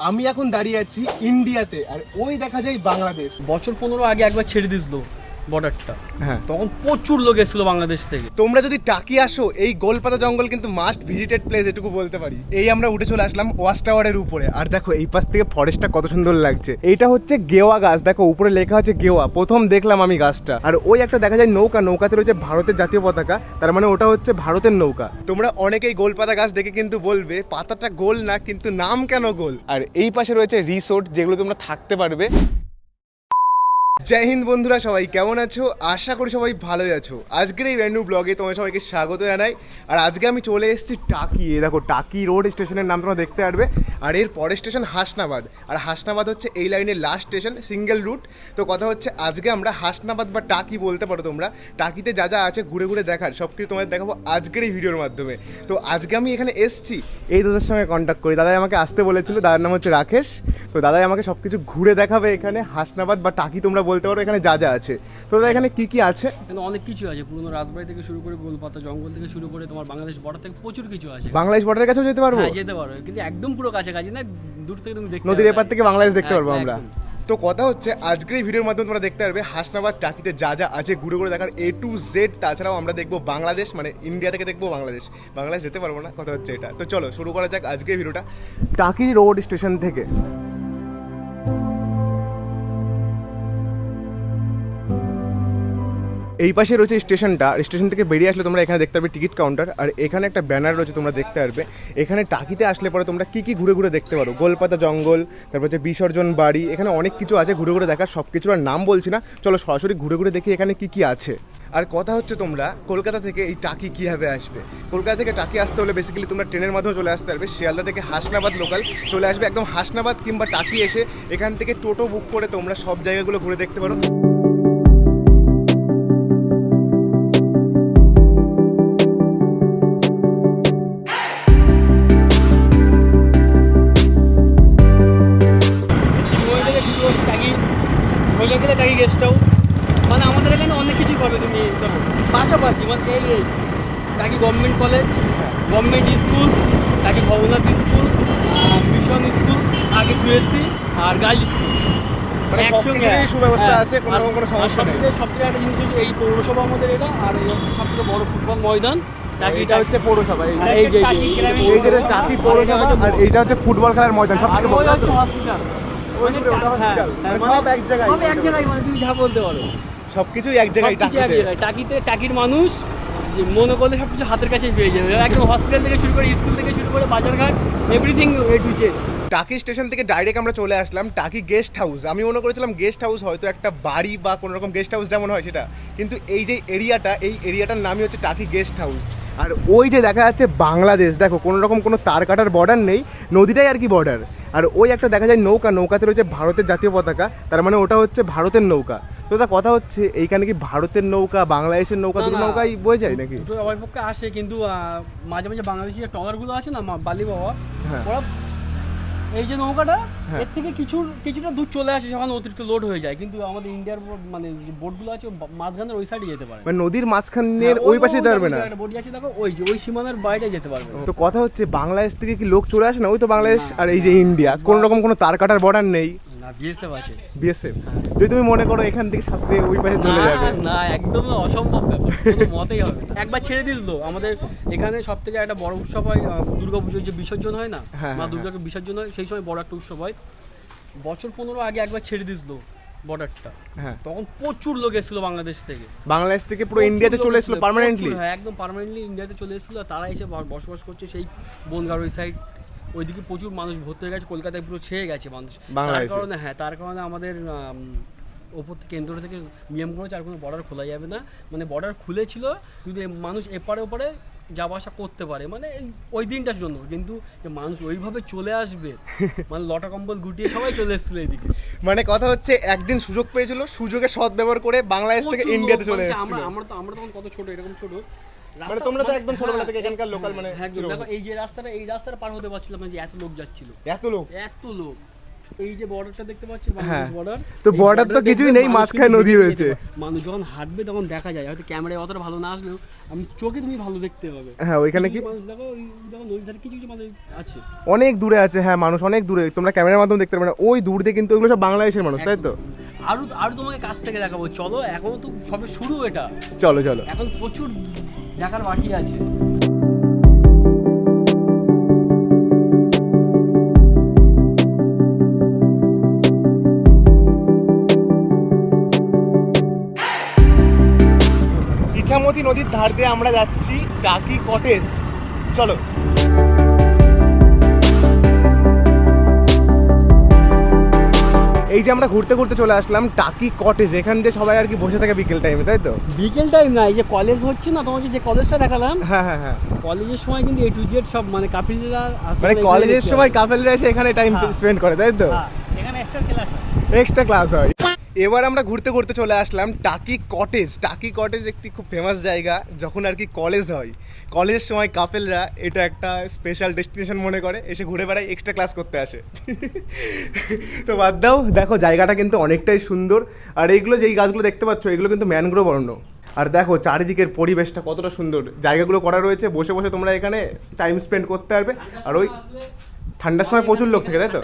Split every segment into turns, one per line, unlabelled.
আমি এখন দাঁড়িয়ে আছি ইন্ডিয়াতে আর ওই দেখা যায় বাংলাদেশ।
বছর পনেরো আগে একবার ছেড়ে দিছিল বর্ডারটা
হ্যাঁ।
তখন প্রচুর লোক এসেছিল বাংলাদেশ থেকে।
তোমরা যদি টাকি আসো এই গোলপাতা জঙ্গল কিন্তু মাস্ট ভিজিটেড প্লেস এটুকু বলতে পারি। এই আমরা উঠে চলে আসলাম ওয়াচ টাওয়ারের উপরে। আর দেখো এই পাশ থেকে ফরেস্টটা কত সুন্দর লাগছে। এইটা হচ্ছে গেওয়া গাছ। দেখো উপরে লেখা আছে গেওয়া। প্রথম দেখলাম আমি গাছটা। আর ওই একটা দেখা যায় নৌকা। নৌকাতে রয়েছে ভারতের জাতীয় পতাকা। তার মানে ওটা হচ্ছে ভারতের নৌকা। তোমরা অনেকেই গোলপাতা গাছ দেখে কিন্তু বলবে পাতাটা গোল না কিন্তু নাম কেন গোল? আর এই পাশে রয়েছে রিসোর্ট যেগুলো তোমরা থাকতে পারবে। জয় হিন্দ বন্ধুরা, সবাই কেমন আছো? আশা করি সবাই ভালোই আছো। আজকের এই রেন্ডু ব্লগে তোমাদের সবাইকে স্বাগত জানাই। আর আজকে আমি চলে এসেছি টাকি। এ দেখো, টাকি রোড স্টেশনের নাম তোমরা দেখতে পারবে। আর এর পরের স্টেশন হাসনাবাদ। আর হাসনাবাদ হচ্ছে এই লাইনের লাস্ট স্টেশন সিঙ্গেল রুট তো কথা হচ্ছে, আজকে আমরা হাসনাবাদ বা টাকি বলতে পারো তোমরা। টাকিতে যা যা আছে ঘুরে ঘুরে দেখার সব কিছু তোমাদের দেখাবো আজকের এই ভিডিওর মাধ্যমে। তো আজকে আমি এখানে এসেছি। এই দাদার সঙ্গে কন্ট্যাক্ট করি। দাদাই আমাকে আসতে বলেছিল, দাদার নাম হচ্ছে রাকেশ। তো দাদাই আমাকে সব কিছু ঘুরে দেখাবে এখানে হাসনাবাদ বা টাকি তোমরা বলতে পারো এখানে যা যা আছে। তো দাদা এখানে কি কি আছে?
এখানে অনেক কিছু আছে। পুরনো রাজবাড়ি থেকে শুরু করে গোলপাতা জঙ্গল থেকে শুরু করে তোমার বাংলাদেশ বর্ডার থেকে প্রচুর কিছু আছে।
বাংলাদেশ বর্ডারের কাছেও যেতে পারব?
হ্যাঁ যেতে পারো। কিন্তু একদম পুরো কাছাকাছি না দূর থেকে তুমি দেখতে
নদীর এপার থেকে বাংলাদেশ দেখতে পারব আমরা। তো কথা হচ্ছে আজকের এই ভিডিওর মাধ্যমে তোমরা দেখতে পারবে হাসনাবাদ টাকিতে যা যা আছে ঘুরে ঘুরে দেখার এ টু জেড তাছাড়াও আমরা দেখব বাংলাদেশ মানে ইন্ডিয়া থেকে দেখব বাংলাদেশ। বাংলাদেশ যেতে পারব না কথা হচ্ছে এটা। তো চলো শুরু করা যাক আজকের ভিডিওটা। টাকি রোড স্টেশন থেকে। এই পাশে রয়েছে স্টেশনটা। স্টেশন থেকে বেরিয়ে আসলে তোমরা এখানে দেখতে পারবে টিকিট কাউন্টার। আর এখানে একটা ব্যানার রয়েছে, তোমরা দেখতে পারবে। এখানে টাকিতে আসলে পরে তোমরা কী কী ঘুরে ঘুরে দেখতে পারো? গোলপাতা জঙ্গল, তারপর হচ্ছে বিসর্জন বাড়ি, এখানে অনেক কিছু আছে ঘুরে ঘুরে দেখার সব কিছুর আর নাম বলছি না। চলো সরাসরি ঘুরে ঘুরে দেখি এখানে কী কী আছে। আর কথা হচ্ছে তোমরা, কলকাতা থেকে এই টাকি কীভাবে আসবে? কলকাতা থেকে টাকি আসতে হলে বেসিক্যালি তোমরা ট্রেনের মাধ্যমে চলে আসতে পারবে। শিয়ালদা থেকে হাসনাবাদ লোকাল চলে আসবে। একদম হাসনাবাদ কিংবা টাকি এসে এখান থেকে টোটো বুক করে তোমরা সব জায়গাগুলো ঘুরে দেখতে পারো। কোনো
আর-
রকম কোনো সমস্যা নেই।
সবথেকে সবথেকে একটা জিনিস হচ্ছে এই পৌরসভা আমাদের এটা আর এই হচ্ছে সবথেকে বড় ফুটবল ময়দান।
এটা হচ্ছে পৌরসভা এই
যে এই
পৌরসভা। আর এইটা হচ্ছে ফুটবল খেলার ময়দান সব থেকে বড়।
হসপিটাল হ্যাঁ,
মানে সব এক জায়গায়।
সব এক জায়গায় মানে তুমি যা বলতে পারো।
সবকিছুই এক জায়গায়
সবকিছু এক
টাকিতে।
জায়গায়। টাকিতে টাকির মানুষ যে মনে করলে সব কিছু হাতের কাছেই পেয়ে যাবে। একদম হসপিটাল থেকে শুরু করে স্কুল থেকে শুরু করে বাজারঘাট everything A to Z
Taki station থেকে ডাইরেক্ট আমরা চলে আসলাম টাকি গেস্ট হাউস আমি মনে করেছিলাম গেস্ট হাউস হয়তো একটা বাড়ি বা কোনো রকম গেস্ট হাউস যেমন হয় সেটা। কিন্তু এই যে এরিয়াটা এই এরিয়াটার নামই হচ্ছে টাকি গেস্ট হাউস আর ওই যে দেখা যাচ্ছে বাংলাদেশ দেখো কোনো রকম কোনো তার কাটার বর্ডার নেই নদীটাই আর কি বর্ডার আর ওই একটা দেখা যায় নৌকা নৌকাতে রয়েছে ভারতের জাতীয় পতাকা তার মানে ওটা হচ্ছে ভারতের নৌকা তো তা কথা হচ্ছে এইখানে কি ভারতের নৌকা বাংলাদেশের নৌকা দুটো। নৌকাই বয়ে যায় নাকি
দুটো আমার পক্ষে আসে কিন্তু মাঝে মাঝে বাংলাদেশি টলারগুলো আছে না বালি বাবা
হ্যাঁ।
ওরা এই যে নৌকাটা
হ্যাঁ।
এর থেকে কিছু কিছুটা দূর চলে আসে যখন অতিরিক্ত লোড হয়ে যায়। কিন্তু আমাদের ইন্ডিয়ার বোর্ড মানে যে বোটগুলো আছে মাঝখানের ওই সাইডে যেতে পারে।
মানে নদীর মাঝখানের
হ্যাঁ,
ওই পাশে যেতে পারবে না?
বোট আছে দেখো ওই যে ওই সীমানার বাইরে যেতে পারবে।
তো কথা হচ্ছে বাংলাদেশ থেকে কি লোক চলে আসে না? ওই তো বাংলাদেশ আর এই যে ইন্ডিয়া কোন রকম কোনো তার কাটার বর্ডার নেই।
না বিএসএফ আছে।
বিএসএফ যদি তুমি মনে করো এখান থেকে সাথে ওই পাশে চলে
না,
যাবে।
না একদম অসম্ভব ব্যাপার কোনো মতেই হবে না। একবার ছেড়ে আমাদের এখানে সব থেকে একটা বড় উৎসব হয় যে বিসর্জন হয় না
হ্যাঁ,
মা
হ্যাঁ,
দুর্গাকে বিসর্জন হয় সেই সময় বড় একটা উৎসব হয়। বছর পনেরো আগে একবার ছেড়ে দিয়েছিল বর্ডারটা।
হ্যাঁ।
তখন প্রচুর লোক এসেছিল বাংলাদেশ থেকে।
বাংলাদেশ থেকে পুরো ইন্ডিয়াতে চলে এসেছিল পার্মানেন্টলি
হ্যাঁ একদম পার্মানেন্টলি ইন্ডিয়াতে চলে এসেছিল তারা এসে বসবাস করছে সেই বনগাঁর ওই সাইড ওইদিকে প্রচুর মানুষ ভর্তি হয়ে গেছে কলকাতায় পুরো ছেয়ে গেছে মানুষ। তার কারণে হ্যাঁ তার কারণে আমাদের ওপর কেন্দ্র থেকে নিয়ম করেছে আর কোনো বর্ডার খোলা যাবে না। মানে বর্ডার খুলেছিল যদি মানুষ এপারে ওপারে যাওয়া আসা করতে পারে। মানে ওই দিনটার জন্য কিন্তু মানুষ ওইভাবে চলে আসবে মানে লটা কম্বল গুটিয়ে সবাই চলে এসেছিল এইদিকে
মানে কথা হচ্ছে একদিন সুযোগ পেয়েছিল সুযোগের সৎ ব্যবহার করে বাংলাদেশ থেকে ইন্ডিয়াতে চলে
মানে
এসেছিল।
আমরা আমরা তো আমরা তখন কত ছোট এরকম ছোট।
মানে তোমরা তো
মানে-
একদম ছোটবেলা
হ্যাঁ,
থেকে এখানকার লোকাল মানে
হ্যাঁ, একদম।
ছিল।
দেখো এই যে রাস্তাটা এই রাস্তাটা পার হতে পারছিলাম না যে এত লোক যাচ্ছিল।
এত লোক?
এত লোক। এই যে বর্ডারটা দেখতে পাচ্ছ
হ্যাঁ।
বর্ডার
তো border তো কিছুই নেই, মাঝখানে নদী রয়েছে।
মানুষ যখন হাঁটবে তখন দেখা যায় হয়তো ক্যামেরায় অতটা ভালো না আসলেও আমি চোখে তুমি ভালো দেখতে পাবে।
হ্যাঁ ওইখানে কি
মানুষ দেখো দেখো নদীর ধারে কিছু কিছু মানুষ আছে।
অনেক দূরে আছে হ্যাঁ মানুষ অনেক দূরে। তোমরা ক্যামেরার মাধ্যমে দেখতে পাবে না। ওই দূর দিয়ে কিন্তু ওইগুলো সব বাংলাদেশের মানুষ তাই তো?
আরও আরও তোমাকে কাছ থেকে দেখাবো। চলো এখন তো সবে শুরু এটা।
চলো চলো।
এখন প্রচুর দেখার বাকি আছে।
ইছামতি নদীর ধার দিয়ে আমরা যাচ্ছি ডাকি কটেজ। চলো। এই যে আমরা ঘুরতে ঘুরতে চলে আসলাম টাকি কটেজ এখান দিয়ে সবাই আর কি বসে থাকে বিকেল টাইমে তাই তো?
বিকেল টাইম না এই যে কলেজ হচ্ছে না তোমাকে যে কলেজটা দেখালাম
হ্যাঁ হ্যাঁ হ্যাঁ।
কলেজের সময় কিন্তু এ টু জেড সব মানে কাপিলরা
মানে কলেজের সময় কাপিলরা এসে এখানে টাইম
হ্যাঁ।
স্পেন্ড করে তাই তো?
এখানে এক্সট্রা ক্লাস
এক্সট্রা ক্লাস হয়। এবার আমরা ঘুরতে ঘুরতে চলে আসলাম টাকি কটেজ। টাকি কটেজ একটি খুব ফেমাস জায়গা, যখন আর কি কলেজ হয়। কলেজের সময় কাপেলরা এটা একটা স্পেশাল ডেস্টিনেশন মনে করে, এসে ঘুরে বেড়ায় এক্সট্রা ক্লাস করতে আসে। তো বাদ দাও, দেখো জায়গাটা কিন্তু অনেকটাই সুন্দর। আর এইগুলো যেই গাছগুলো দেখতে পাচ্ছ, এগুলো কিন্তু ম্যানগ্রোভ অরণ্য আর দেখো চারিদিকের পরিবেশটা কতটা সুন্দর। জায়গাগুলো করা রয়েছে, বসে বসে তোমরা এখানে টাইম স্পেন্ড করতে পারবে। আর ওই ঠান্ডার সময় প্রচুর লোক থাকে, তাই তো?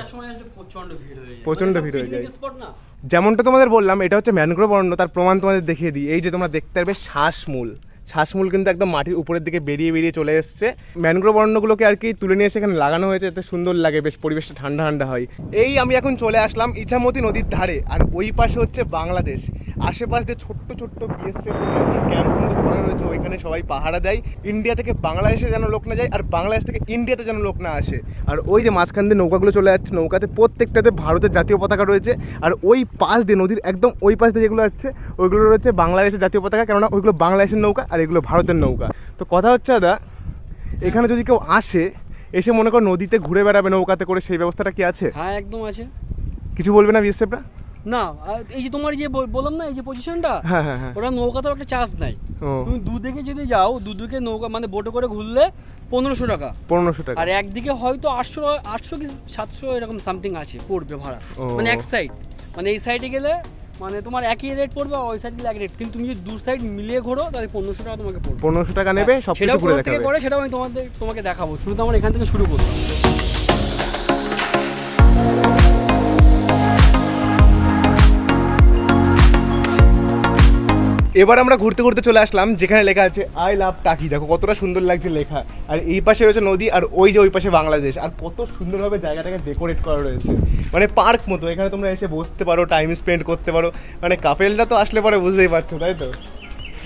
প্রচণ্ড ভিড় হয়ে যায়। মানে
ভিড় হয়ে যায়।
picnic না।
যেমনটা তোমাদের বললাম এটা হচ্ছে ম্যানগ্রোভ অরণ্য তার প্রমাণ তোমাদের দেখিয়ে দিই। এই যে তোমরা দেখতে পারবে শ্বাসমূল। শ্বাসমূল কিন্তু একদম মাটির উপরের দিকে বেরিয়ে বেরিয়ে চলে এসছে। ম্যানগ্রোভ অরণ্যগুলোকে আর কি তুলে নিয়ে এসে এখানে লাগানো হয়েছে, এতে সুন্দর লাগে, বেশ পরিবেশটা ঠান্ডা ঠান্ডা হয়। এই আমি এখন চলে আসলাম ইছামতি নদীর ধারে, আর ওই পাশে হচ্ছে বাংলাদেশ। আশেপাশ দিয়ে ছোট্ট ছোট্ট বিএসএফ ক্যাম্প মতো করা রয়েছে, ওইখানে সবাই পাহারা দেয়। ইন্ডিয়া থেকে বাংলাদেশে যেন লোক না যায়, আর বাংলাদেশ থেকে ইন্ডিয়াতে যেন লোক না আসে। আর ওই যে মাঝখান দিয়ে নৌকাগুলো চলে যাচ্ছে, নৌকাতে প্রত্যেকটাতে ভারতের জাতীয় পতাকা রয়েছে। আর ওই পাশ দিয়ে নদীর একদম ওই পাশ দিয়ে যেগুলো আছে ওইগুলো রয়েছে বাংলাদেশের জাতীয় পতাকা, কেননা ওইগুলো বাংলাদেশের নৌকা আর এগুলো ভারতের নৌকা। তো কথা হচ্ছে দাদা এখানে যদি কেউ আসে এসে মনে করো নদীতে ঘুরে বেড়াবে নৌকাতে করে সেই ব্যবস্থাটা কি আছে?
হ্যাঁ একদম আছে।
কিছু বলবে না বিএসএফরা
না এই যে তোমার যে বললাম না এই যে পজিশনটা
হ্যাঁ হ্যাঁ হ্যাঁ।
ওরা নৌকাতেও একটা চার্জ নাই তুমি দুদিকে যদি যাও দুদিকে নৌকা মানে বোটে করে ঘুরলে পনেরোশো টাকা।
পনেরোশো টাকা।
আর একদিকে হয়তো আটশো আটশো কি সাতশো এরকম সামথিং আছে পড়বে ভাড়া। মানে এক সাইড মানে এই সাইডে গেলে মানে তোমার একই রেট পড়বে ওই সাইড লাগ এক রেট কিন্তু তুমি যদি দু সাইড মিলিয়ে ঘোরো তাহলে পনেরোশো টাকা তোমাকে পড়বে।
পনেরোশো টাকা নেবে সব কিছু
সেটাও
ঘুরে দেখাবে।
করে সেটাও আমি তোমাদের তোমাকে দেখাবো। শুরু তো আমার এখান থেকে শুরু করব।
এবার আমরা ঘুরতে ঘুরতে চলে আসলাম, যেখানে লেখা আছে আই লাভ টাকি দেখো, কতটা সুন্দর লাগছে লেখা। আর এই পাশে রয়েছে নদী, আর ওই যে ওই পাশে বাংলাদেশ। আর কত সুন্দরভাবে জায়গাটাকে ডেকোরেট করা রয়েছে। মানে পার্ক মতো, এখানে তোমরা এসে বসতে পারো টাইম স্পেন্ড করতে পারো। মানে কাপেলটা তো আসলে পরে বুঝতেই পারছ, তাই তো?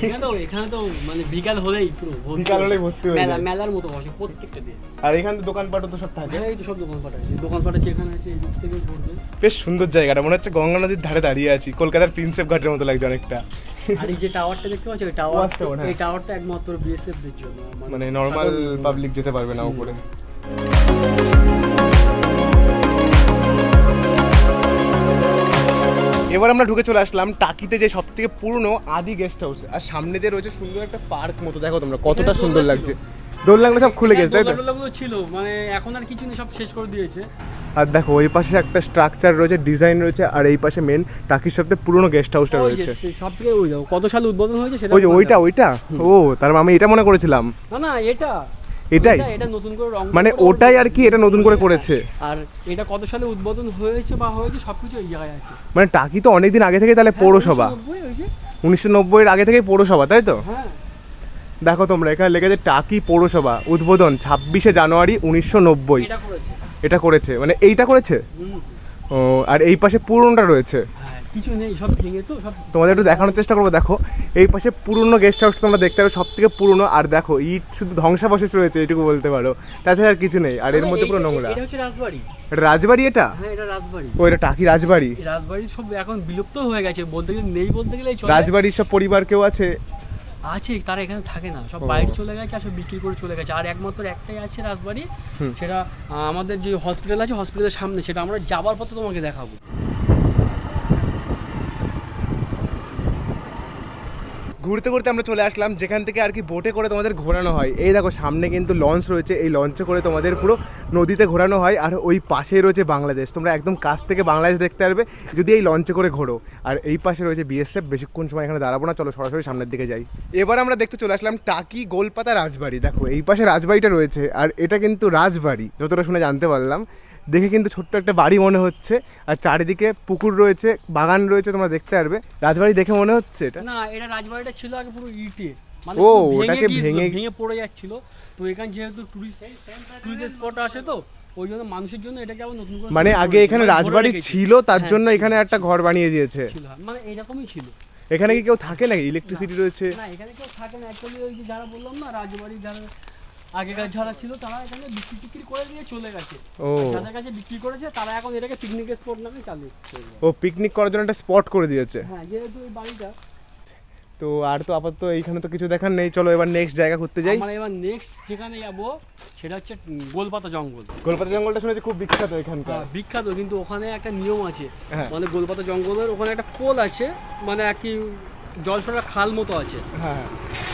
এখানে তো এখানে তো মানে বিকাল হলেই পুরো ভর্তি
বিকাল হলেই ভর্তি হয়ে
মেলা
যায়।
মেলার মতো বসে প্রত্যেকটা দিন।
আর এখানে দোকানপাটও তো সব থাকে।
এই তো সব দোকানপাট আছে। দোকানপাট আছে এখানে আছে এই থেকে ঘুরবে।
বেশ সুন্দর জায়গাটা। মনে হচ্ছে গঙ্গা নদীর ধারে দাঁড়িয়ে আছি। কলকাতার প্রিন্সেপ ঘাটের মতো লাগছে অনেকটা।
আর এই যে টাওয়ারটা দেখতে পাচ্ছ? ওই টাওয়ার
হ্যাঁ।
এই টাওয়ারটা একমাত্র বিএসএফ দের জন্য।
মানে নর্মাল পাবলিক যেতে পারবে না উপরে। এবার আমরা ঢুকে চলে আসলাম টাকিতে যে সব থেকে পুরনো আদি গেস্ট হাউস আর সামনে দিয়ে রয়েছে সুন্দর একটা পার্ক মতো। দেখো তোমরা কতটা সুন্দর লাগছে। দোল লাগল সব খুলে গেছে তাই তো?
ছিল মানে এখন আর কিছু নেই সব শেষ করে দিয়েছে।
আর দেখো ওই পাশে একটা স্ট্রাকচার রয়েছে ডিজাইন রয়েছে আর এই পাশে মেন টাকির সব থেকে পুরনো গেস্ট হাউসটা রয়েছে।
সব থেকে ওই কত সালে উদ্বোধন হয়েছে সেটা
ওই যে ওইটা ওইটা? ও তার মানে আমি এটা মনে করেছিলাম।
না না এটা।
এটাই?
এটা- নতুন করে রং
মানে ওটাই আর কি এটা নতুন করে করেছে?
আর এটা কত সালে উদ্বোধন হয়েছে বা হয়েছে সবকিছু এই জায়গায় আছে।
মানে টাকি তো অনেকদিন আগে থেকে তাহলে পৌরসভা।
হ্যাঁ, 1990 ওই
উনিশশো নব্বইয়ের আগে থেকেই পৌরসভা তাই তো?
হ্যাঁ।
দেখো তোমরা এখানে লেগেছে টাকি পৌরসভা উদ্বোধন ছাব্বিশে জানুয়ারি উনিশশো নব্বই।
এটা করেছে।
এটা করেছে মানে এইটা করেছে? ও আর এই পাশে পুরনোটা রয়েছে।
কিছু নেই সব ভেঙে তো সব
তোমাদের একটু দেখানোর চেষ্টা করব দেখো। এই পাশে পুরনো গেস্ট হাউস তোমরা দেখতে পারো সব থেকে পুরনো আর দেখো ইট শুধু ধ্বংসাবশেষ রয়েছে এটুকু বলতে পারো। তাছাড়া আর কিছু নেই আর এর মধ্যে পুরো নোংরা।
এটা হচ্ছে রাজবাড়ি।
এটা রাজবাড়ি এটা?
হ্যাঁ এটা রাজবাড়ি।
ও এটা টাকি রাজবাড়ি।
রাজবাড়ি সব এখন বিলুপ্ত হয়ে গেছে বলতে গেলে নেই বলতে গেলে চলে
রাজবাড়ির সব পরিবার কেউ আছে?
আছে তারা এখানে থাকে না। সব বাইরে চলে গেছে আর সব বিক্রি করে চলে গেছে। আর একমাত্র একটাই আছে রাজবাড়ি সেটা আমাদের যে হসপিটাল আছে হসপিটালের সামনে সেটা আমরা যাবার পথে তোমাকে দেখাবো।
ঘুরতে ঘুরতে আমরা চলে আসলাম, যেখান থেকে আর কি বোটে করে তোমাদের ঘোরানো হয়। এই দেখো, সামনে কিন্তু লঞ্চ রয়েছে। এই লঞ্চে করে তোমাদের পুরো নদীতে ঘোরানো হয়, আর ওই পাশেই রয়েছে বাংলাদেশ। তোমরা একদম কাছ থেকে বাংলাদেশ দেখতে পারবে, যদি এই লঞ্চে করে ঘোরো। আর এই পাশে রয়েছে বিএসএফ বেশিক্ষণ সময় এখানে দাঁড়াবো না, চলো সরাসরি সামনের দিকে যাই। এবার আমরা দেখতে চলে আসলাম টাকি গোলপাতা রাজবাড়ি। দেখো, এই পাশে রাজবাড়িটা রয়েছে, আর এটা কিন্তু রাজবাড়ি, যতটা শুনে জানতে পারলাম। দেখে কিন্তু ছোট্ট একটা বাড়ি মনে হচ্ছে। আর চারিদিকে পুকুর রয়েছে বাগান রয়েছে তোমরা দেখতে পারবে। রাজবাড়ি দেখে মনে হচ্ছে এটা?
না এটা রাজবাড়িটা ছিল আগে পুরো ইটে। মানে
ও, ওটাকে ভেঙে-
ভেঙে পড়ে যাচ্ছিল। তো এখানে যেহেতু টুরিস্ট টুরিস্ট স্পট আসে তো ওই জন্য মানুষের জন্য এটাকে আবার নতুন করে
মানে আগে এখানে
মানে
রাজবাড়ি ছিল তার
হ্যাঁ,
জন্য এখানে একটা ঘর বানিয়ে দিয়েছে।
ছিল মানে এরকমই ছিল।
এখানে কি কেউ থাকে নাকি? ইলেকট্রিসিটি রয়েছে?
না এখানে কেউ থাকে না অ্যাকচুয়ালি ওই যে যারা বললাম না রাজবাড়ি যারা আগেকার যারা ছিল তারা এখানে বিক্রি টিক্রি করে দিয়ে চলে গেছে।
ও।
যাদের কাছে বিক্রি করেছে তারা এখন এটাকে পিকনিক স্পট নামে চালিয়েছে
ও পিকনিক করার জন্য একটা স্পট করে দিয়েছে।
হ্যাঁ যেহেতু এই বাড়িটা।
তো আর তো আপাতত এইখানে তো কিছু দেখার নেই। চলো এবার নেক্সট জায়গা ঘুরতে যাই।
আমরা এবার নেক্সট যেখানে যাব সেটা হচ্ছে গোলপাতা জঙ্গল।
কলকাতা জঙ্গলটা শুনেছি খুব বিখ্যাত এখানকার।
হ্যাঁ, বিখ্যাত কিন্তু ওখানে একটা নিয়ম আছে।
হ্যাঁ।
মানে গোলপাতা জঙ্গলের ওখানে একটা পোল আছে। মানে আর কি জলসরা খাল মতো আছে।
হ্যাঁ।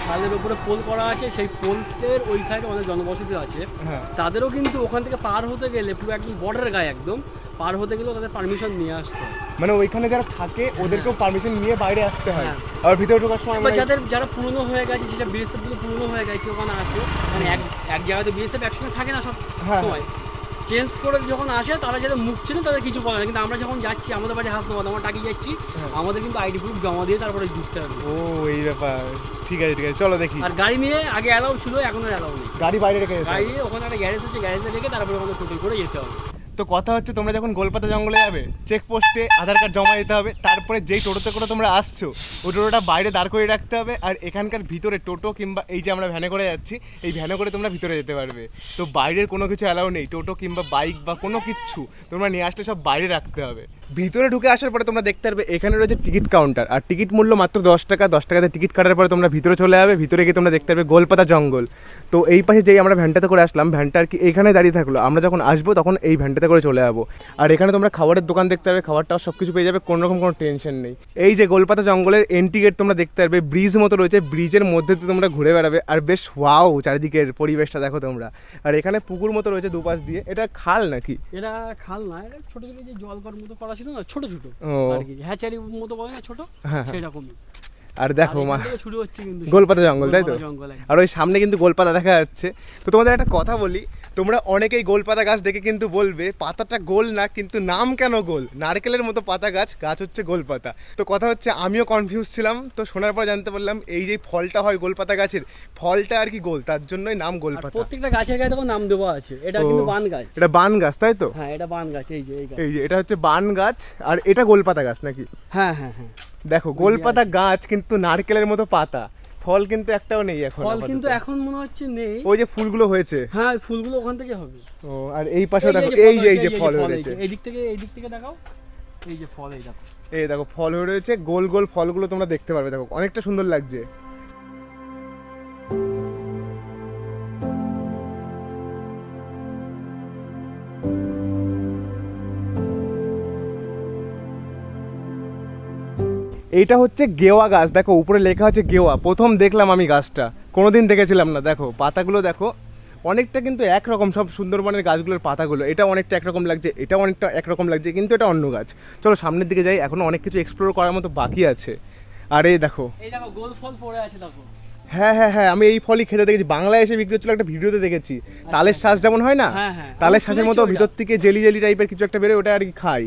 খালের উপরে পোল করা আছে সেই পোলের ওই সাইডে অনেক জনবসতি আছে।
হ্যাঁ।
তাদেরও কিন্তু ওখান থেকে পার হতে গেলে পুরো একদম বর্ডার গায়ে একদম পার হতে গেলেও তাদের পারমিশন নিয়ে আসতে হয়।
মানে ওইখানে যারা থাকে ওদেরকেও পারমিশন নিয়ে বাইরে আসতে হয়।
হ্যাঁ।
আর ভিতরে ঢোকার সময়
এবার
মানে-
যাদের যারা পুরনো হয়ে গেছে যেটা বিএসএফগুলো পুরনো হয়ে গেছে ওখানে আসে। মানে এক এক জায়গাতে বিএসএফ একসঙ্গে থাকে না সব
হ্যাঁ।
সময়। চেঞ্জ করে যখন আসে তারা যারা মুখ চেনে তাদের কিছু বলে না। কিন্তু আমরা যখন যাচ্ছি আমাদের বাড়ি হাসনাবাদ আমরা টাকি যাচ্ছি।
হ্যাঁ।
আমাদের কিন্তু আইডি প্রুফ জমা দিয়ে তারপরে ঢুকতে হবে।
ও এই ব্যাপার। ঠিক আছে ঠিক আছে চলো দেখি।
আর গাড়ি নিয়ে আগে অ্যালাউ ছিল এখন আর অ্যালাউ নেই।
গাড়ি বাইরে রেখে
গাড়ি ওখানে একটা গ্যারেজ আছে গ্যারেজে রেখে তারপরে ওখানে টোটো করে যেতে হবে।
তো কথা হচ্ছে তোমরা যখন গোলপাতা জঙ্গলে যাবে চেকপোস্টে আধার কার্ড জমা দিতে হবে, তারপরে যেই টোটোতে করে তোমরা আসছো, ওই টোটোটা বাইরে দাঁড় করিয়ে রাখতে হবে আর এখানকার ভিতরে টোটো কিংবা এই যে আমরা ভ্যানে করে যাচ্ছি, এই ভ্যানে করে তোমরা ভিতরে যেতে পারবে। তো বাইরের কোনো কিছু অ্যালাউ নেই, টোটো কিংবা বাইক বা কোনো কিচ্ছু তোমরা নিয়ে আসলে সব বাইরে রাখতে হবে। ভিতরে ঢুকে আসার পরে তোমরা দেখতে পারবে, এখানে রয়েছে টিকিট কাউন্টার আর টিকিট মূল্য মাত্র দশ টাকা, দশ টাকাতে টিকিট কাটার পরে তোমরা ভিতরে চলে যাবে, ভিতরে গিয়ে তোমরা দেখতে পারবে গোলপাতা জঙ্গল। তো এই পাশে যেই আমরা ভ্যানটাতে করে আসলাম, ভ্যানটা আর কি এখানে দাঁড়িয়ে থাকল। আমরা যখন আসব তখন এই ভ্যানটাতে করে চলে যাব। আর এখানে তোমরা খাবারের দোকান দেখতে পারবে খাবারটাও সব কিছু পেয়ে যাবে, কোনো রকম কোনো টেনশন নেই। এই যে গোলপাতা জঙ্গলের এন্ট্রি গেট তোমরা দেখতে পারবে ব্রিজ মতো রয়েছে ব্রিজের মধ্যে দিয়ে তোমরা ঘুরে বেড়াবে, আর বেশ ওয়াও চারিদিকের পরিবেশটা দেখো তোমরা। আর এখানে পুকুর মতো রয়েছে দুপাশ দিয়ে, এটা খাল নাকি?
এটা খাল না ছোট ছোট যে জল কর মতো করা ছিল না ছোট ছোট। আর কি হ্যাচারি মতো বলে না ছোট?
হ্যাঁ, হ্যাঁ।
সেরকমই।
আর দেখো মা
শুরু হচ্ছে কিন্তু
গোলপাতা জঙ্গল তাই তো? আর ওই সামনে কিন্তু গোলপাতা দেখা যাচ্ছে। তো তোমাদের একটা কথা বলি তোমরা অনেকেই গোলপাতা গাছ দেখে কিন্তু বলবে পাতাটা গোল না কিন্তু নাম কেন গোল? নারকেলের মতো পাতা গাছ গাছ হচ্ছে গোলপাতা। তো কথা হচ্ছে আমিও কনফিউজ ছিলাম। তো শোনার পর জানতে পারলাম এই যে ফলটা হয় গোলপাতা গাছের ফলটা আর কি গোল তার জন্যই নাম
আর
গোলপাতা।
প্রত্যেকটা গাছের গায়ে দেখো নাম দেওয়া আছে। এটা কিন্তু বান গাছ।
এটা বান গাছ তাই তো?
হ্যাঁ এটা বান গাছ এই যে এই গাছ।
এই যে এটা হচ্ছে বান গাছ আর এটা গোলপাতা গাছ নাকি?
হ্যাঁ হ্যাঁ হ্যাঁ।
দেখো গোলপাতা গাছ কিন্তু নারকেলের মতো পাতা। ফল কিন্তু একটাও নেই এখন
ফল কিন্তু এখন মনে হচ্ছে নেই।
ওই যে ফুলগুলো হয়েছে।
হ্যাঁ ফুলগুলো ওখান থেকে হবে।
ও আর এই পাশে দেখো এই যে এই যে ফল হয়েছে।
এই দিক থেকে এই দিক থেকে দেখাও। এই যে ফল এই দেখো।
এই দেখো ফল হয়ে রয়েছে গোল গোল ফলগুলো তোমরা দেখতে পারবে। দেখো অনেকটা সুন্দর লাগছে। এইটা হচ্ছে গেওয়া গাছ। দেখো উপরে লেখা আছে গেওয়া। প্রথম দেখলাম আমি গাছটা। কোনো দিন দেখেছিলাম না। দেখো পাতাগুলো দেখো অনেকটা কিন্তু একরকম সব সুন্দরবনের গাছগুলোর পাতাগুলো। এটা অনেকটা একরকম লাগছে এটা অনেকটা একরকম লাগছে কিন্তু এটা অন্য গাছ। চলো সামনের দিকে যাই। এখনও অনেক কিছু এক্সপ্লোর করার মতো বাকি আছে। আর এই দেখো।
এই দেখো গোল ফল পড়ে আছে দেখো।
হ্যাঁ হ্যাঁ হ্যাঁ আমি এই ফলই খেতে দেখেছি। বাংলায় এসে বিক্রি হচ্ছিল একটা ভিডিওতে দেখেছি। তালের শ্বাস যেমন হয় না
হ্যাঁ, হ্যাঁ।
তালের শ্বাসের মতো ভিতর থেকে জেলি জেলি টাইপের কিছু একটা বেরোয় ওটা আর কি খাই।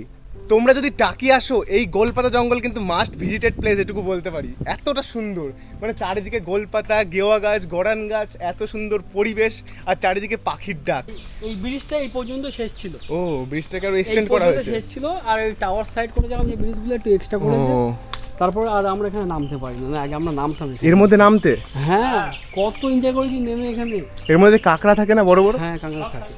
তোমরা যদি টাকি আসো এই গোলপাতা জঙ্গল কিন্তু মাস্ট ভিজিটেড প্লেস এটুকু বলতে পারি। এতটা সুন্দর। মানে চারিদিকে গোলপাতা গেওয়া গাছ গড়ান গাছ এত সুন্দর পরিবেশ আর চারিদিকে পাখির ডাক।
এই ব্রিজটা এই পর্যন্ত শেষ ছিল।
ও ব্রিজটাকে
আরও
এক্সটেন্ড করা হয়েছে।
শেষ ছিল আর এই টাওয়ার সাইড করে যখন এই ব্রিজগুলো একটু এক্সট্রা করেছে তারপর আর আমরা এখানে নামতে পারি না না আগে আমরা নামতাম
এর মধ্যে নামতে?
হ্যাঁ কত এনজয় করেছি নেমে এখানে।
এর মধ্যে কাঁকড়া থাকে না বড় বড়?
হ্যাঁ কাঁকড়া থাকে।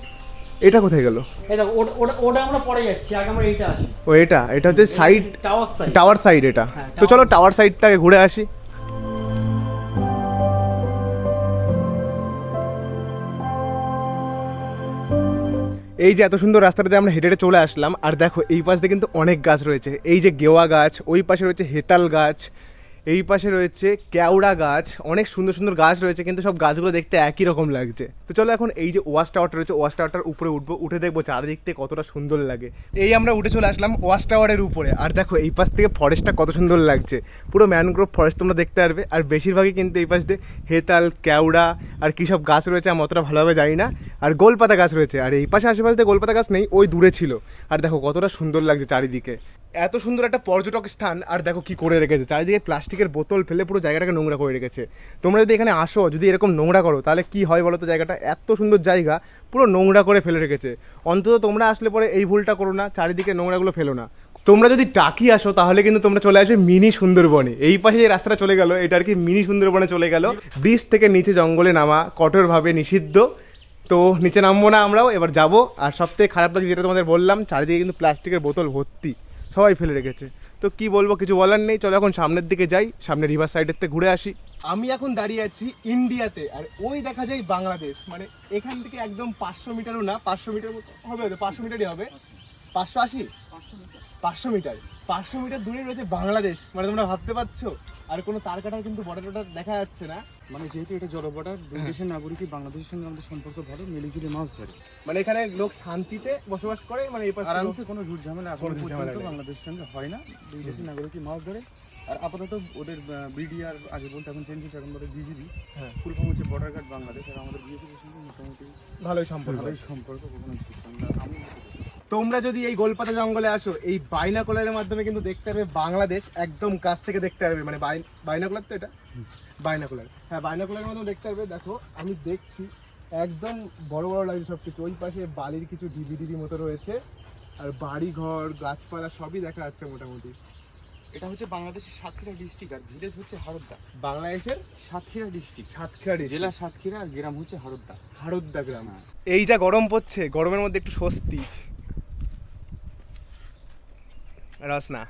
এটা কোথায় গেল?
এটা ওটা ওটা আমরা পরে যাচ্ছি আগে আমরা এইটা আসি।
ও এটা। এটা হচ্ছে side
tower side
tower side এটা।
হ্যাঁ,
তো চলো টাওয়ার সাইডটাকে ঘুরে আসি। এই যে এত সুন্দর রাস্তাটাতে আমরা হেঁটে হেঁটে চলে আসলাম আর দেখো এই পাশে কিন্তু অনেক গাছ রয়েছে। এই যে গেওয়া গাছ ওই পাশে রয়েছে হেতাল গাছ এই পাশে রয়েছে কেওড়া গাছ। অনেক সুন্দর সুন্দর গাছ রয়েছে, কিন্তু সব গাছগুলো দেখতে একই রকম লাগছে। তো চলো এখন এই যে ওয়াশ টাওয়ারটা রয়েছে, ওয়াশ টাওয়ারটার উপরে উঠবো, উঠে দেখব চারিদিক থেকে কতটা সুন্দর লাগে। এই আমরা উঠে চলে আসলাম ওয়াশ টাওয়ারের উপরে। আর দেখো, এই পাশ থেকে ফরেস্টটা কত সুন্দর লাগছে। পুরো ম্যানগ্রোভ ফরেস্ট তোমরা দেখতে পারবে। আর বেশিরভাগই কিন্তু এই পাশ দিয়ে হেতাল, কেওড়া আর কী সব গাছ রয়েছে, আমি অতটা ভালোভাবে জানি না। আর গোলপাতা গাছ রয়েছে। আর এই পাশে আশেপাশে গোলপাতা গাছ নেই, ওই দূরে ছিল। আর দেখো, কতটা সুন্দর লাগছে চারিদিকে। এত সুন্দর একটা পর্যটক স্থান, আর দেখো কি করে রেখেছে। চারিদিকে প্লাস্টিকের বোতল ফেলে পুরো জায়গাটাকে নোংরা করে রেখেছে। তোমরা যদি এখানে আসো, যদি এরকম নোংরা করো, তাহলে কি হয় বলো তো জায়গাটা? এত সুন্দর জায়গা, পুরো নোংরা করে ফেলে রেখেছে। অন্তত তোমরা আসলে পরে এই ভুলটা করো না, চারিদিকে নোংরাগুলো ফেলো না। তোমরা যদি টাকি আসো, তাহলে কিন্তু তোমরা চলে আসবে মিনি সুন্দরবনে। এই পাশে যে রাস্তাটা চলে গেল, এটা আর কি মিনি সুন্দরবনে চলে গেল। ব্রিজ থেকে নিচে জঙ্গলে নামা, কঠোরভাবে নিষিদ্ধ। তো নিচে নামবো না আমরাও, এবার যাব। আর সবথেকে খারাপ লাগছে, যেটা তোমাদের বললাম, চারিদিকে কিন্তু প্লাস্টিকের বোতল ভর্তি। সবাই ফেলে রেখেছে। তো কি বলব কিছু বলার নেই। চলো এখন সামনের দিকে যাই সামনে রিভার সাইডের থেকে ঘুরে আসি। আমি এখন দাঁড়িয়ে আছি ইন্ডিয়াতে আর ওই দেখা যায় বাংলাদেশ মানে এখান থেকে একদম পাঁচশো মিটারও না পাঁচশো মিটার মতো হবে হয়তো পাঁচশো মিটারই হবে। পাঁচশো আশি? পাঁচশো মিটার। পাঁচশো মিটার। দূরে রয়েছে বাংলাদেশ মানে তোমরা ভাবতে পারছ? আর কোনো তার কাটার কিন্তু বর্ডার দেখা যাচ্ছে না।
মানে যেহেতু এটা জলবর্ডার দুই
হ্যাঁ।
দেশের নাগরিকই বাংলাদেশের সঙ্গে আমাদের সম্পর্ক ভালো মিলিজুলি মাছ ধরে।
মানে এখানে লোক শান্তিতে বসবাস করে মানে এই পাশে
আরামসে কোনো ঝুট ঝামেলা এখন পর্যন্ত বাংলাদেশের সঙ্গে হয় না। দুই দেশের নাগরিকই মাছ ধরে। আর আপাতত ওদের বিডিআর আগে বলতে এখন চেঞ্জ হয়েছে এখন বলে বিজিবি
হ্যাঁ।
ফুল ফর্ম হচ্ছে বর্ডার গার্ড বাংলাদেশ আর আমাদের বিএসএফের সঙ্গে মোটামুটি
ভালোই সম্পর্ক।
ভালোই সম্পর্ক কখনো ঝুট ঝামেলা
তোমরা যদি এই গোলপাতা জঙ্গলে আসো এই বাইনাকুলারের মাধ্যমে কিন্তু দেখতে পারবে বাংলাদেশ একদম কাছ থেকে দেখতে পারবে। মানে বাইনাকুলার তো এটা? বাইনাকুলার। হ্যাঁ বাইনাকুলারের মাধ্যমে দেখতে পারবে। দেখো আমি দেখছি একদম বড় বড় লাগছে সব কিছু ওই পাশে বালির কিছু ডিবি ডিবি মতো রয়েছে। আর বাড়ি ঘর গাছপালা সবই দেখা যাচ্ছে মোটামুটি।
এটা হচ্ছে বাংলাদেশের সাতক্ষীরা ডিস্ট্রিক্ট আর ভিলেজ হচ্ছে হারদ্দা।
বাংলাদেশের
সাতক্ষীরা ডিস্ট্রিক্ট।
সাতক্ষীরা
জেলা সাতক্ষীরা আর গ্রাম হচ্ছে হারদ্দা।
হারুদ্দা গ্রাম।
হ্যাঁ।
এই যা গরম পড়ছে গরমের মধ্যে একটু স্বস্তি। Rosna.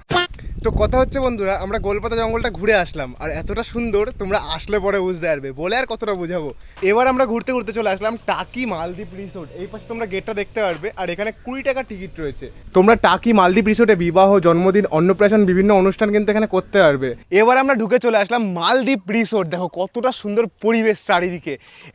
তো কথা হচ্ছে বন্ধুরা, আমরা গোলপাতা জঙ্গলটা ঘুরে আসলাম, আর এতটা সুন্দর তোমরা আসলে পরে বুঝতে পারবে। বলে আর কতটা বোঝাবো? এবার আমরা ঘুরতে ঘুরতে চলে আসলাম টাকি মালদ্বীপ রিসোর্ট এই পাশে তোমরা গেটটা দেখতে পারবে, আর এখানে কুড়ি টাকা টিকিট রয়েছে। তোমরা টাকি মালদ্বীপ রিসোর্টে বিবাহ, জন্মদিন, অন্নপ্রাশন, বিভিন্ন অনুষ্ঠান কিন্তু এখানে করতে পারবে। এবার আমরা ঢুকে চলে আসলাম মালদ্বীপ রিসোর্ট দেখো কতটা সুন্দর পরিবেশ চারিদিকে,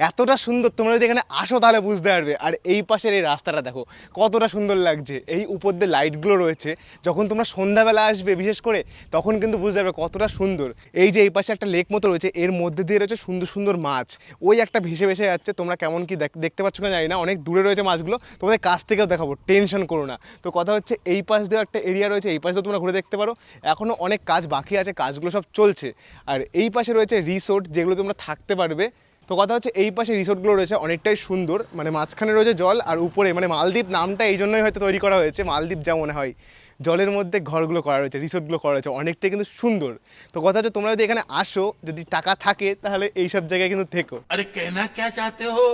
এতটা সুন্দর। তোমরা যদি এখানে আসো তাহলে বুঝতে পারবে। আর এই পাশের এই রাস্তাটা দেখো, কতটা সুন্দর লাগছে। এই উপর দিয়ে লাইটগুলো রয়েছে, যখন তোমরা সন্ধ্যাবেলা আসবে, বিশেষ করে তখন কিন্তু বুঝতে পারবে কতটা সুন্দর। এই যে এই পাশে একটা লেক মতো রয়েছে, এর মধ্যে দিয়ে রয়েছে সুন্দর সুন্দর মাছ। ওই একটা ভেসে ভেসে যাচ্ছে, তোমরা কেমন কি দেখ- দেখতে পাচ্ছ না জানি না, অনেক দূরে রয়েছে মাছগুলো, তোমাদের কাছ থেকেও দেখাবো, টেনশন করো না। তো কথা হচ্ছে, এই পাশ দিয়ে একটা এরিয়া রয়েছে, এই পাশে তোমরা ঘুরে দেখতে পারো। এখনও অনেক কাজ বাকি আছে, কাজগুলো সব চলছে। আর এই পাশে রয়েছে রিসোর্ট যেগুলো তোমরা থাকতে পারবে। তো কথা হচ্ছে, এই পাশে রিসোর্টগুলো রয়েছে অনেকটাই সুন্দর মানে মাঝখানে রয়েছে জল, আর উপরে মানে মালদ্বীপ নামটা এই জন্যই হয়তো তৈরি করা হয়েছে, মালদ্বীপ যা মনে হয়। জলের মধ্যে ঘরগুলো করা রয়েছে রিসোর্টগুলো করা রয়েছে অনেকটাই কিন্তু সুন্দর। তো কথা হচ্ছে তোমরা যদি এখানে আসো যদি টাকা থাকে তাহলে এইসব জায়গায় কিন্তু থেকো।
আরে কেনা কে চাতে হো?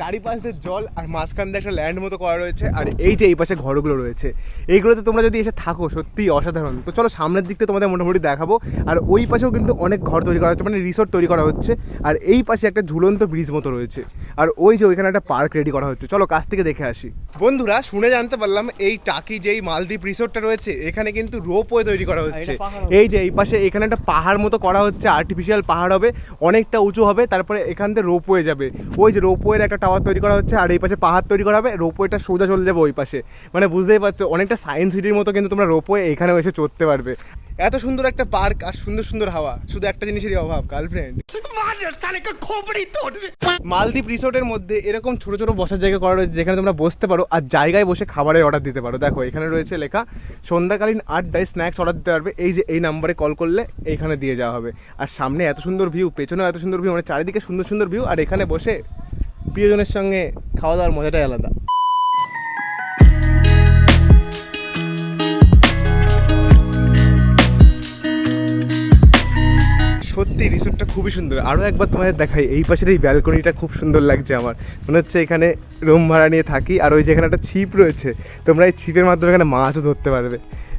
চারিপাশ দিয়ে জল আর মাঝখান দিয়ে একটা ল্যান্ড মতো করা রয়েছে আর এই যে এই পাশে ঘরগুলো রয়েছে এইগুলোতে তোমরা যদি এসে থাকো সত্যি অসাধারণ। তো চলো সামনের দিকটা তোমাদের মোটামুটি দেখাবো আর ওই পাশেও কিন্তু অনেক ঘর তৈরি করা হচ্ছে মানে রিসোর্ট তৈরি করা হচ্ছে আর এই পাশে একটা ঝুলন্ত ব্রিজ মতো রয়েছে আর ওই যে ওইখানে একটা পার্ক রেডি করা হচ্ছে। চলো কাছ থেকে দেখে আসি। বন্ধুরা শুনে জানতে পারলাম এই টাকি যেই মালদ্বীপ রিসোর্টটা রয়েছে এখানে কিন্তু রোপওয়ে তৈরি করা হচ্ছে। এই যে এই পাশে এখানে একটা পাহাড় মতো করা হচ্ছে আর্টিফিশিয়াল পাহাড় হবে অনেকটা উঁচু হবে তারপরে এখান থেকে রোপওয়ে যাবে। ওই যে রোপওয়ের একটা টাওয়ার তৈরি করা হচ্ছে আর এই পাশে পাহাড় তৈরি করা হবে রোপওয়েটা সোজা চলে যাবে ওই পাশে। মানে বুঝতেই পারছ অনেকটা সায়েন্স সিটির মতো কিন্তু তোমরা রোপওয়ে এখানে এসে চড়তে পারবে। এত সুন্দর একটা পার্ক আর সুন্দর সুন্দর হাওয়া শুধু একটা জিনিসেরই অভাব গার্লফ্রেন্ড মালদ্বীপ রিসোর্টের মধ্যে এরকম ছোট ছোট বসার জায়গা করা রয়েছে যেখানে তোমরা বসতে পারো আর জায়গায় বসে খাবারের অর্ডার দিতে পারো। দেখো এখানে রয়েছে লেখা সন্ধ্যাকালীন আড্ডায় স্ন্যাক্স অর্ডার দিতে পারবে। এই যে এই নাম্বারে কল করলে এইখানে দিয়ে যাওয়া হবে। আর সামনে এত সুন্দর ভিউ পেছনেও এত সুন্দর ভিউ মানে চারিদিকে সুন্দর সুন্দর ভিউ আর এখানে বসে প্রিয়জনের সঙ্গে খাওয়া দাওয়ার মজাটাই আলাদা। সত্যি রিসোর্টটা খুবই সুন্দর। আরও একবার তোমাদের দেখাই, এই পাশের এই ব্যালকনিটা খুব সুন্দর লাগছে আমার। মনে হচ্ছে এখানে রুম ভাড়া নিয়ে থাকি, আর ওই যে এখানে একটা ছিপ রয়েছে, তোমরা এই ছিপের মাধ্যমে এখানে মাছও ধরতে পারবে।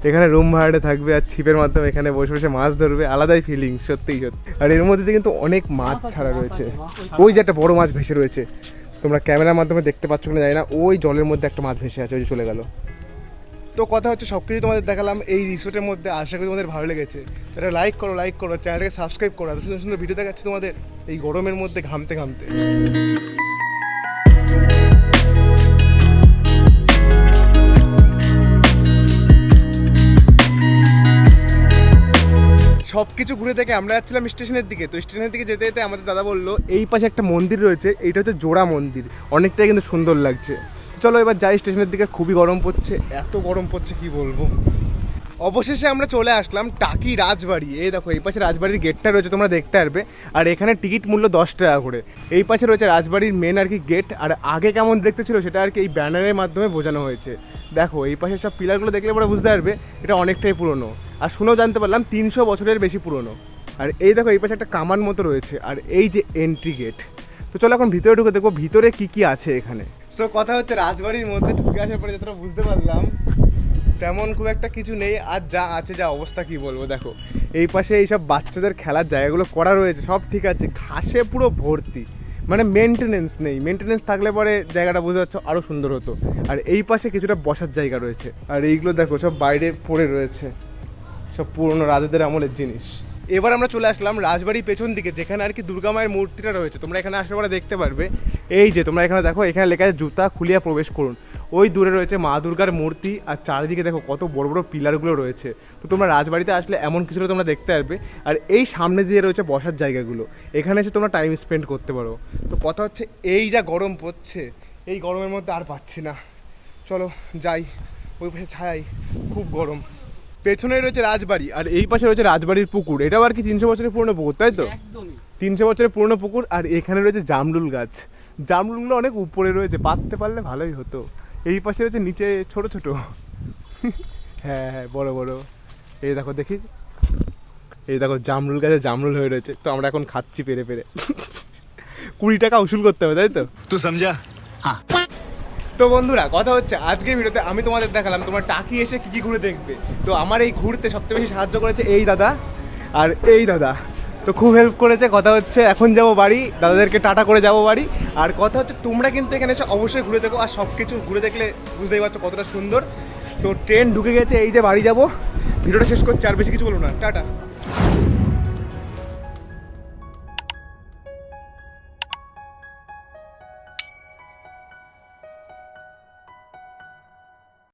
এখানে রুম ভাড়াটা থাকবে, আর ছিপের মাধ্যমে এখানে বসে বসে মাছ ধরবে, আলাদাই ফিলিং সত্যিই সত্যি। আর এর মধ্যে কিন্তু অনেক মাছ ছাড়া রয়েছে। ওই যে একটা বড় মাছ ভেসে রয়েছে। তোমরা ক্যামেরার মাধ্যমে দেখতে পাচ্ছ কিনা জানি না, ওই জলের মধ্যে একটা মাছ ভেসে আছে, ওই চলে গেল। তো কথা হচ্ছে সব কিছু তোমাদের দেখালাম এই রিসোর্টের মধ্যে, আশা করি তোমাদের ভালো লেগেছে। এটা লাইক করো লাইক করো চ্যানেলটাকে সাবস্ক্রাইব করো, এত সুন্দর সুন্দর ভিডিও দেখাচ্ছি তোমাদের এই গরমের মধ্যে ঘামতে ঘামতে। সব কিছু ঘুরে দেখে আমরা যাচ্ছিলাম স্টেশনের দিকে, তো স্টেশনের দিকে যেতে যেতে আমাদের দাদা বলল, এই পাশে একটা মন্দির রয়েছে, এইটা হচ্ছে জোড়া মন্দির। অনেকটাই কিন্তু সুন্দর লাগছে। চলো এবার যাই, স্টেশনের দিকে। খুবই গরম পড়ছে। এত গরম পড়ছে, কি বলব? অবশেষে আমরা চলে আসলাম টাকি রাজবাড়ি। এই দেখো, এই পাশে রাজবাড়ির গেটটা রয়েছে, তোমরা দেখতে পারবে। আর এখানে টিকিট মূল্য দশ টাকা করে। এই পাশে রয়েছে রাজবাড়ির মেন আর কি গেট আর আগে কেমন দেখতে ছিল, সেটা আর কি এই ব্যানারের মাধ্যমে বোঝানো হয়েছে। দেখো, এই পাশে সব পিলারগুলো দেখলে পরে বুঝতে পারবে, এটা অনেকটাই পুরনো। আর শুনেও জানতে পারলাম, তিনশো বছরের বেশি পুরনো। আর এই দেখো, এই পাশে একটা কামান মতো রয়েছে। আর এই যে এন্ট্রি গেট তো চলো এখন ভিতরে ঢুকে দেখব, ভিতরে কি কি আছে এখানে। সো কথা হচ্ছে রাজবাড়ির মধ্যে ঢুকে আসার পরে যতটা বুঝতে পারলাম, তেমন খুব একটা কিছু নেই। আর যা আছে, যা অবস্থা, কি বলব? দেখো, এই পাশে এইসব বাচ্চাদের খেলার জায়গাগুলো করা রয়েছে, সব ঠিক আছে। ঘাসে পুরো ভর্তি। মানে মেনটেনেন্স নেই। মেনটেনেন্স থাকলে পরে জায়গাটা বোঝা যাচ্ছে আরও সুন্দর হতো। আর এই পাশে কিছুটা বসার জায়গা রয়েছে। আর এইগুলো দেখো, সব বাইরে পড়ে রয়েছে। সব পুরনো রাজাদের আমলের জিনিস। এবার আমরা চলে আসলাম রাজবাড়ির পেছন দিকে, যেখানে আর কি দুর্গা মায়ের মূর্তিটা রয়েছে। তোমরা এখানে আসলে পরে দেখতে পারবে এই যে তোমরা এখানে দেখো এখানে লেখা আছে জুতা খুলিয়া প্রবেশ করুন। ওই দূরে রয়েছে মা দুর্গার মূর্তি আর চারিদিকে দেখো কত বড় বড় পিলারগুলো রয়েছে। তো তোমরা রাজবাড়িতে আসলে এমন কিছু তোমরা দেখতে পারবে। আর এই সামনে দিয়ে রয়েছে বসার জায়গাগুলো। এখানে এসে তোমরা টাইম স্পেন্ড করতে পারো। তো কথা হচ্ছে এই যা গরম পড়ছে এই গরমের মধ্যে আর পাচ্ছি না। চলো যাই ওই পাশে ছায়াই খুব গরম। পেছনে রয়েছে রাজবাড়ি আর এই পাশে রয়েছে রাজবাড়ির পুকুর। এটাও আর কি তিনশো বছরের পুরনো পুকুর তাই তো? তিনশো বছরের পুরনো পুকুর আর এখানে রয়েছে জামরুল গাছ। জামরুলগুলো অনেক উপরে রয়েছে পাততে পারলে ভালোই হতো। এই পাশে রয়েছে নিচে ছোট ছোট। হ্যাঁ হ্যাঁ বড় বড়। এই দেখো দেখি। এই দেখো জামরুল গাছে জামরুল হয়ে রয়েছে। তো আমরা এখন খাচ্ছি পেরে পেরে। কুড়ি টাকা উসুল করতে হবে তাই তো?
তুই সমঝা। হ্যাঁ।
তো বন্ধুরা কথা হচ্ছে আজকে ভিডিওতে আমি তোমাদের দেখালাম তোমার টাকি এসে কী কী ঘুরে দেখবে। তো আমার এই ঘুরতে সবচেয়ে বেশি সাহায্য করেছে এই দাদা আর এই দাদা। তো খুব হেল্প করেছে। কথা হচ্ছে, এখন যাব বাড়ি, দাদাদেরকে টাটা করে যাব বাড়ি। আর কথা হচ্ছে, তোমরা কিন্তু এখানে এসে অবশ্যই ঘুরে দেখো, আর সব কিছু ঘুরে দেখলে বুঝতেই পারছ কতটা সুন্দর। তো ট্রেন ঢুকে গেছে, এই যে বাড়ি যাব। ভিডিওটা শেষ করছি, আর বেশি কিছু বলব না। টাটা।